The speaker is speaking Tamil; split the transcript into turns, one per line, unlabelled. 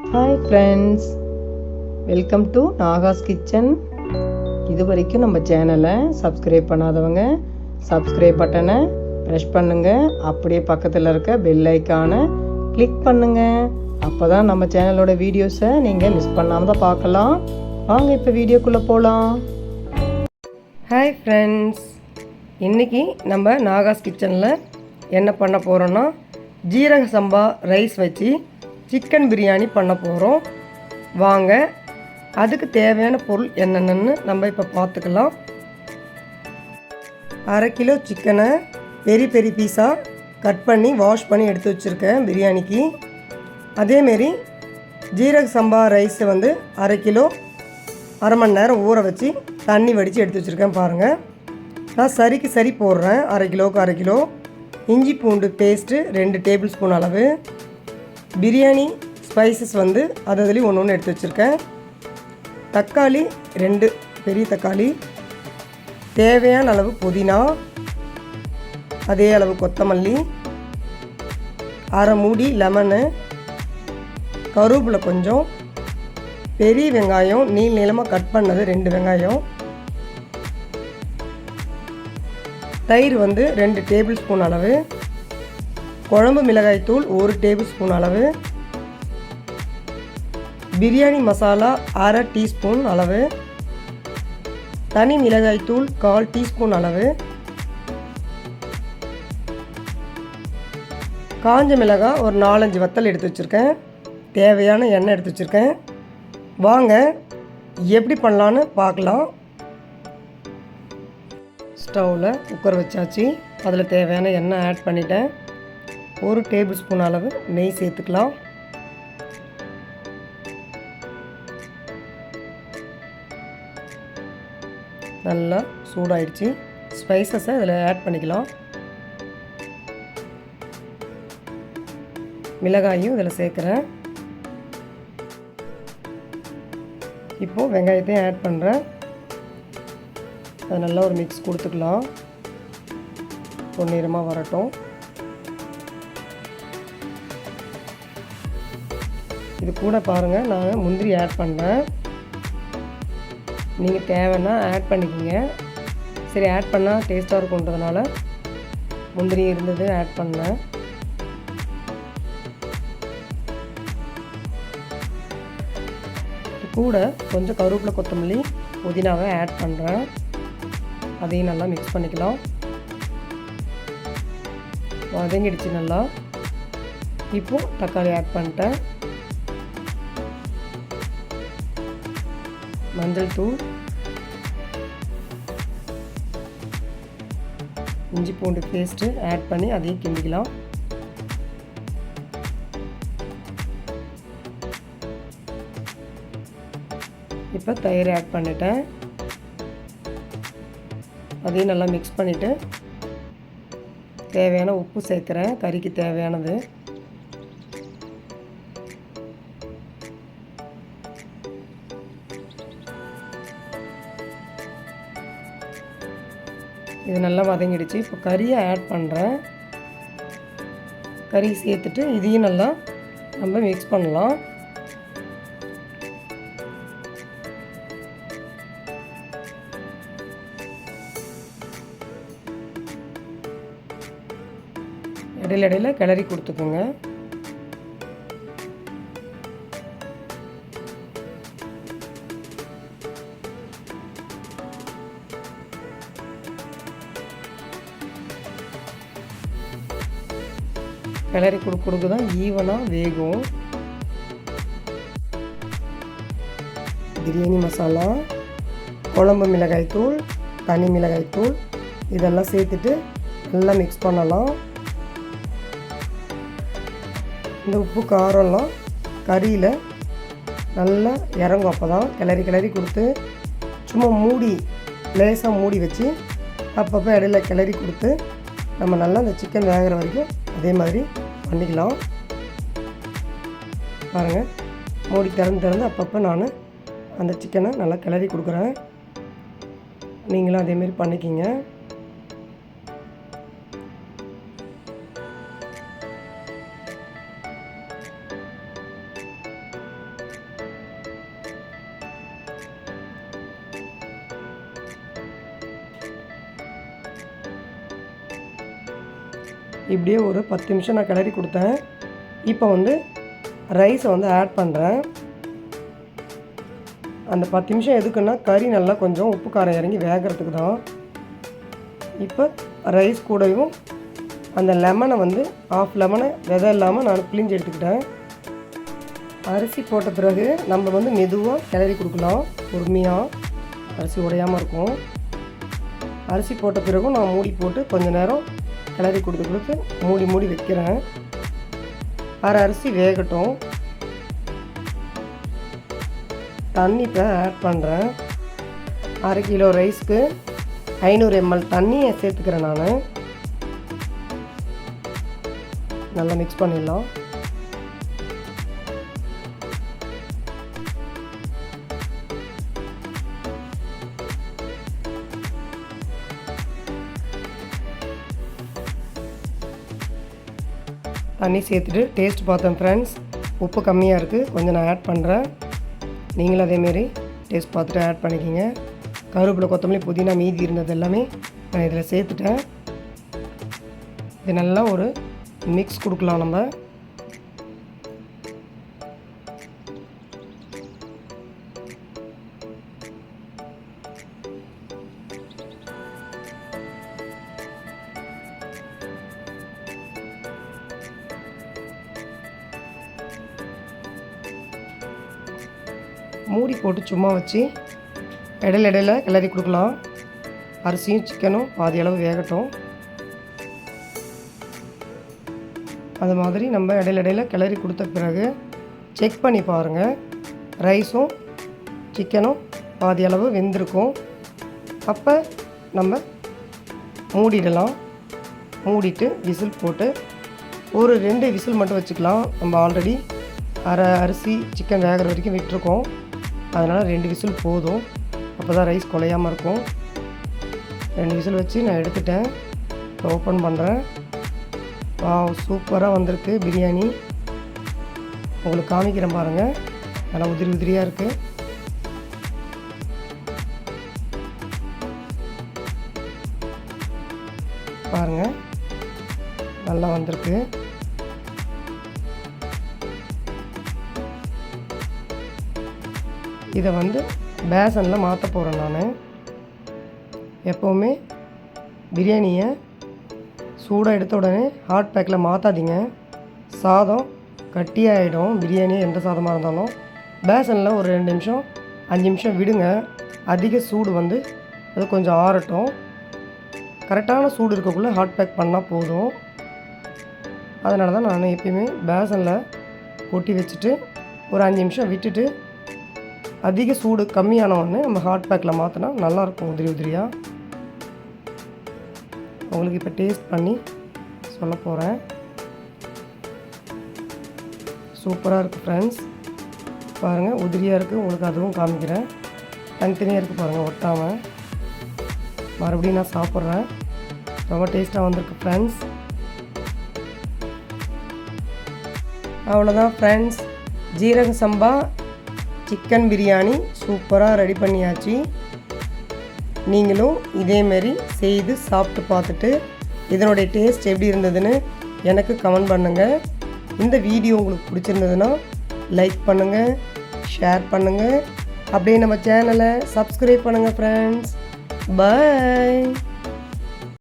Hi friends welcome to Naga's kitchen இது வரைக்கும் நம்ம சேனலை சப்ஸ்கிரைப் பண்ணாதவங்க சப்ஸ்கிரைப் பட்டனை ப்ரெஷ் பண்ணுங்கள் அப்படியே பக்கத்தில் இருக்க பெல் ஐக்கானை கிளிக் பண்ணுங்கள் அப்போ தான் நம்ம சேனலோட வீடியோஸை நீங்கள் மிஸ் பண்ணாமல் தான் பார்க்கலாம். வாங்க இப்போ வீடியோக்குள்ளே போகலாம் ஹாய் ஃப்ரெண்ட்ஸ் இன்றைக்கி நம்ம நாகாஸ் கிச்சனில் என்ன பண்ண போகிறோன்னா ஜீரக சம்பா ரைஸ் வச்சு சிக்கன் பிரியாணி பண்ண போகிறோம் வாங்க அதுக்கு தேவையான பொருள் என்னென்னு நம்ம இப்போ பார்த்துக்கலாம் அரை கிலோ சிக்கனை பெரிய பெரிய பீஸாக கட் பண்ணி வாஷ் பண்ணி எடுத்து வச்சுருக்கேன் பிரியாணிக்கு. அதேமாரி ஜீரக சம்பா ரைஸை வந்து அரை கிலோ அரை மணி நேரம் ஊற வச்சு தண்ணி வடித்து எடுத்து வச்சுருக்கேன் பாருங்கள் நான் சரிக்கு சரி போடுறேன் அரை கிலோவுக்கு அரை கிலோ. இஞ்சி பூண்டு பேஸ்ட்டு ரெண்டு டேபிள் ஸ்பூன் அளவு. பிரியாணி ஸ்பைசஸ் வந்து அது அதுலேயும் ஒன்று ஒன்று எடுத்து வச்சுருக்கேன். தக்காளி ரெண்டு பெரிய தக்காளி. தேவையான அளவு புதினா. அதே அளவு கொத்தமல்லி. அரை மூடி லெமனு. கருவேப்பிலை கொஞ்சம். பெரிய வெங்காயம் நீள் நீளமாக கட் பண்ணது ரெண்டு வெங்காயம். தயிர் வந்து ரெண்டு டேபிள் ஸ்பூன் அளவு. குழம்பு மிளகாய் தூள் ஒரு டேபிள் ஸ்பூன் அளவு. பிரியாணி மசாலா அரை டீஸ்பூன் அளவு. தனி மிளகாய் தூள் கால் டீஸ்பூன் அளவு. காஞ்ச மிளகாய் ஒரு நாலஞ்சு வத்தல் எடுத்து வச்சுருக்கேன். தேவையான எண்ணெய் எடுத்து வச்சுருக்கேன். வாங்க எப்படி பண்ணலான்னு பார்க்கலாம். ஸ்டவ்வில் குக்கர் வச்சாச்சு. அதில் தேவையான எண்ணெய் ஆட் பண்ணிட்டேன். ஒரு டேபிள் ஸ்பூன் அளவு நெய் சேர்த்துக்கலாம். நல்லா சூடாயிடுச்சு. ஸ்பைசஸை இதில் ஆட் பண்ணிக்கலாம். மிளகாயும் இதில் சேர்க்குறேன். இப்போது வெங்காயத்தையும் ஆட் பண்ணுறேன் அது நல்லா ஒரு மிக்ஸ் கொடுத்துக்கலாம். பொன்னிறமாக வரட்டும். இது கூட பாருங்கள் நான் முந்திரி ஆட் பண்ணுறேன் நீங்கள் தேவைன்னா ஆட் பண்ணிக்கோங்க. சரி ஆட் பண்ணால் டேஸ்ட்டாக இருக்குன்றதுனால முந்திரி இருந்தது ஆட் பண்ணேன். கூட கொஞ்சம் கருவேப்பிலை கொத்தமல்லி புதினாவை ஆட் பண்ணுறேன் அதையும் நல்லா மிக்ஸ் பண்ணிக்கலாம். வதங்கிடுச்சு நல்லா. இப்போது தக்காளி ஆட் பண்ணிட்டேன். மஞ்சள் தூள் இஞ்சி பூண்டு பேஸ்ட்டு ஆட் பண்ணி அதையும் கிண்டிக்கலாம். இப்போ தயிர் ஆட் பண்ணிட்டேன். அதையும் நல்லா மிக்ஸ் பண்ணிவிட்டு தேவையான உப்பு சேர்க்குறேன். கறிக்கு தேவையானது. இது நல்லா வதங்கிடுச்சு. இப்போ கறியை ஆட் பண்ணுறேன் கறி சேர்த்துட்டு இதையும் நல்லா நம்ம மிக்ஸ் பண்ணலாம். இடையில இடையில கிளறி கொடுத்துக்கோங்க. கிளறி கொடுக்க கொடுக்க தான் ஈவனாக வேகும். பிரியாணி மசாலா குழம்பு மிளகாய் தூள் தனி மிளகாய் தூள் இதெல்லாம் சேர்த்துட்டு நல்லா மிக்ஸ் பண்ணலாம். இந்த உப்பு காரம்லாம் கறியில் நல்லா இறங்கும். அப்போ தான் கிளறி கிளறி கொடுத்து சும்மா மூடி லேசாக மூடி வச்சு அப்பப்போ இடையில கிளறி கொடுத்து நம்ம நல்லா அந்த சிக்கன் வேகிற வரைக்கும் அதே மாதிரி பண்ணிக்கலாம். பாருங்கள் மூடி திறந்து திறந்து அப்பப்போ நான் அந்த சிக்கனை நல்லா கிளறி கொடுக்குறேன். நீங்களும் அதேமாரி பண்ணிக்கிங்க.
இப்படியே ஒரு பத்து நிமிஷம் நான் கிளறி கொடுத்தேன். இப்போ வந்து ரைஸை வந்து ஆட் பண்ணுறேன் அந்த பத்து நிமிஷம் எதுக்குன்னா கறி நல்லா கொஞ்சம் உப்பு காரம் இறங்கி வேகிறதுக்கு தான். இப்போ ரைஸ் கூடயும் அந்த லெமனை வந்து ஆஃப் லெமனை விதை இல்லாமல் நான் பிழிஞ்சு எடுத்துக்கிட்டேன். அரிசி போட்ட பிறகு நம்ம வந்து மெதுவாக கிளறி கொடுக்கலாம். பொறுமையாக அரிசி உடையாமல் இருக்கும். அரிசி போட்ட பிறகும் நான் மூடி போட்டு கொஞ்சம் நேரம் கிளறி கொடுத்து கொடுத்து மூடி மூடி வைக்கிறேன். அரை அரிசி வேகட்டும். தண்ணி இப்போ ஆட் பண்ணுறேன் அரை கிலோ ரைஸ்க்கு ஐநூறு எம்எல் தண்ணியை சேர்த்துக்கிறேன் நான். நல்லா மிக்ஸ் பண்ணிடலாம். தண்ணி சேர்த்துட்டு டேஸ்ட் பார்த்தேன் ஃப்ரெண்ட்ஸ் உப்பு கம்மியாக இருக்குது கொஞ்சம் நான் ஆட் பண்ணுறேன் நீங்களும் அதேமாரி டேஸ்ட் பார்த்துட்டு ஆட் பண்ணிக்கிங்க. கருவேப்பிலை கொத்தமல்லி புதினா மீதி இருந்தது எல்லாமே நான் இதில் சேர்த்துட்டேன். இது நல்லா ஒரு மிக்ஸ் கொடுக்கலாம் நம்ம. மூடி போட்டு சும்மா வச்சு இடையில இடையில கிளறி கொடுக்கலாம். அரிசியும் சிக்கனும் பாதி அளவு வேகட்டும். அது மாதிரி நம்ம இடையில இடையில கிளறி கொடுத்த பிறகு செக் பண்ணி பாருங்கள் ரைஸும் சிக்கனும் பாதி அளவு வெந்திருக்கும். அப்போ நம்ம மூடிடலாம். மூடிட்டு விசில் போட்டு ஒரு ரெண்டு விசில் மட்டும் வச்சுக்கலாம். நம்ம ஆல்ரெடி அரை அரிசி சிக்கன் வேகிற வரைக்கும் விட்டுருக்கோம். அதனால் ரெண்டு விசில் போதும். அப்போ தான் ரைஸ் குலையாமல் இருக்கும். ரெண்டு விசில் வச்சு நான் எடுத்துட்டேன். ஓப்பன் பண்ணுறேன் வா சூப்பராக வந்திருக்கு பிரியாணி. உங்களுக்கு காமிக்கிறேன் பாருங்கள் நல்லா உதிரி உதிரியாக இருக்குது இதை வந்து பேசனில் மாற்ற போகிறேன் நான். எப்போவுமே பிரியாணியை சூடாக எடுத்த உடனே ஹாட் பேக்கில் மாற்றாதீங்க. சாதம் கட்டியாகிடும் பிரியாணி எந்த சாதமாக இருந்தாலும். பேசனில் ஒரு ரெண்டு நிமிஷம் அஞ்சு நிமிஷம் விடுங்க. அதிக சூடு வந்து அது கொஞ்சம் ஆறட்டும். கரெக்டான சூடு இருக்கக்குள்ளே ஹாட் பேக் பண்ணால் போதும். அதனால தான் நான் எப்பயுமே பேசனில் கொட்டி வச்சுட்டு ஒரு அஞ்சு நிமிஷம் விட்டுட்டு அதிக சூடு கம்மியான ஒன்று நம்ம ஹாட் பேக்கில் மாற்றினா நல்லாயிருக்கும் உதிரி உதிரியாக உங்களுக்கு இப்போ டேஸ்ட் பண்ணி சொல்ல போகிறேன் சூப்பராக இருக்குது ஃப்ரெண்ட்ஸ் பாருங்கள் உதிரியாக இருக்குது உங்களுக்கு அதுவும் காமிக்கிறேன். தனித்தனியாக இருக்குது பாருங்கள் ஒட்டாமல் மறுபடியும் நான் சாப்பிட்றேன். ரொம்ப டேஸ்ட்டாக வந்திருக்கு ஃப்ரெண்ட்ஸ் அவ்வளோதான் ஃப்ரெண்ட்ஸ் ஜீரக சம்பா சிக்கன் பிரியாணி சூப்பராக ரெடி பண்ணியாச்சு. நீங்களும் இதேமாரி செய்து சாப்பிட்டு பார்த்துட்டு இதனுடைய டேஸ்ட் எப்படி இருந்ததுன்னு எனக்கு கமெண்ட் பண்ணுங்கள் இந்த வீடியோ உங்களுக்கு பிடிச்சிருந்ததுன்னா லைக் பண்ணுங்கள் ஷேர் பண்ணுங்கள் அப்படியே நம்ம சேனலை சப்ஸ்கிரைப் பண்ணுங்கள் ஃப்ரெண்ட்ஸ் பாய்